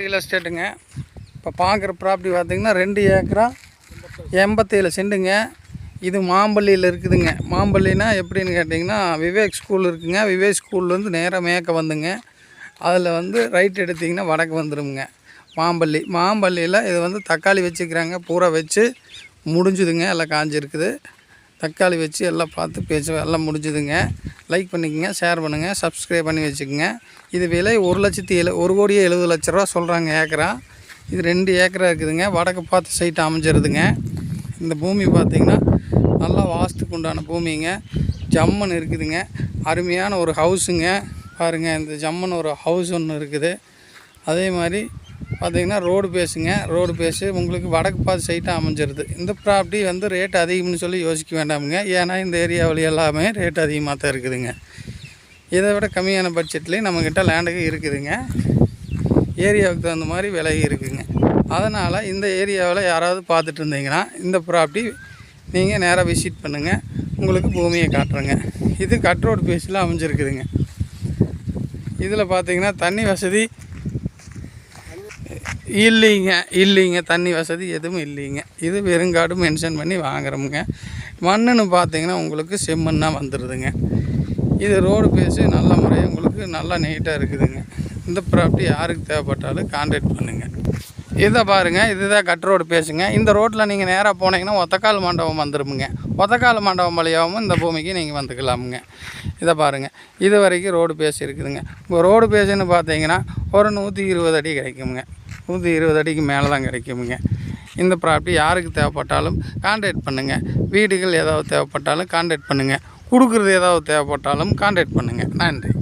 Real எஸ்டேட்டுங்க இப்போ பார்க்குற property பார்த்தீங்கன்னா ரெண்டு ஏக்கரா எண்பத்தேழு செண்டுங்க. இது மாம்பள்ளியில் இருக்குதுங்க. மாம்பள்ளினா எப்படின்னு கேட்டிங்கன்னா விவேக் ஸ்கூல் இருக்குங்க. விவேக் ஸ்கூல்லேருந்து நேராக மேற்க வந்துங்க. அதில் வந்து ரைட் எடுத்திங்கன்னா வடக்கு வந்துடுங்க மாம்பள்ளி. மாம்பள்ளியில் இது வந்து தக்காளி வச்சுக்கிறாங்க. பூரா வச்சு முடிஞ்சுதுங்க. எல்லாம் காஞ்சிருக்குது. தக்காளி வச்சு எல்லாம் பார்த்து பேச்சு எல்லாம் முடிஞ்சுதுங்க. லைக் பண்ணிக்கங்க ஷேர் பண்ணுங்கள் சப்ஸ்கிரைப் பண்ணி வச்சுக்கோங்க. இது விலை ஒரு லட்சத்தி எழு ஒரு கோடியே எழுபது லட்ச ரூபா சொல்கிறாங்க ஏக்கரா. இது ரெண்டு ஏக்கரா இருக்குதுங்க. வடக்கு பார்த்து சைட்டு அமைஞ்சிருதுங்க. இந்த பூமி பார்த்திங்கன்னா நல்லா வாஸ்துக்கு உண்டான பூமிங்க. ஜம்மன் இருக்குதுங்க. அருமையான ஒரு ஹவுஸுங்க பாருங்கள் இந்த ஜம்முன்னு ஒரு ஹவுஸ் ஒன்று இருக்குது. அதே மாதிரி பார்த்தீங்கன்னா ரோடு பேஸுங்க ரோடு பேஸு உங்களுக்கு வடக்கு பார்த்து சைட்டாக அமைஞ்சிருது. இந்த ப்ராப்பர்ட்டி வந்து ரேட் அதிகம்னு சொல்லி யோசிக்க வேண்டாமுங்க. ஏன்னா இந்த ஏரியாவில் எல்லாமே ரேட் அதிகமாக தான் இருக்குதுங்க. இதை விட கம்மியான பட்ஜெட்லேயும் நம்மக்கிட்ட லேண்டுக்கு இருக்குதுங்க. ஏரியாவுக்கு தகுந்த மாதிரி விலை இருக்குதுங்க அதனால் இந்த ஏரியாவில் யாராவது பார்த்துட்டு இருந்தீங்கன்னா இந்த ப்ராப்பர்ட்டி நீங்கள் நேராக விசிட் பண்ணுங்கள் உங்களுக்கு பூமியை காட்டுறேங்க. இது கட் ரோடு பேஸில் அமைஞ்சிருக்குதுங்க. இதில் பார்த்தீங்கன்னா தண்ணி வசதி இல்லைங்க இல்லைங்க. தண்ணி வசதி எதுவும் இல்லைங்க. இது வெறுங்காடு மென்ஷன் பண்ணி வாங்குறோமுங்க. மண்ணுன்னு பார்த்தீங்கன்னா உங்களுக்கு செம்மண்ணாக வந்துடுதுங்க இது ரோடு பேஸு நல்ல முறையாக உங்களுக்கு நல்லா நீட்டாக இருக்குதுங்க. இந்த ப்ராப்பர்ட்டி யாருக்கு தேவைப்பட்டாலும் கான்டாக்ட் பண்ணுங்கள் இதை பாருங்கள் இதுதான் கட் ரோடு பேசுங்க இந்த ரோட்டில் நீங்கள் நேராக போனீங்கன்னா ஒத்தக்கால் மண்டபம் வந்துருமுங்க. ஒத்தக்கால் மண்டபம் வழியாகவும் இந்த பூமிக்கு நீங்கள் வந்துக்கலாமுங்க. இதை பாருங்கள் இது வரைக்கும் ரோடு பேஸ் இருக்குதுங்க. இப்போ ரோடு பேஸுன்னு பார்த்தீங்கன்னா ஒரு நூற்றி இருபது அடி கிடைக்குமுங்க. நூற்றி இருபது அடிக்கு மேலே தான் கிடைக்குமுங்க இந்த ப்ராப்பர்ட்டி யாருக்கு தேவைப்பட்டாலும் கான்டாக்ட் பண்ணுங்கள் வீடுகள் ஏதாவது தேவைப்பட்டாலும் கான்டாக்ட் பண்ணுங்கள் கொடுக்குறது ஏதாவது தேவைப்பட்டாலும் கான்டாக்ட் பண்ணுங்கள் நன்றி.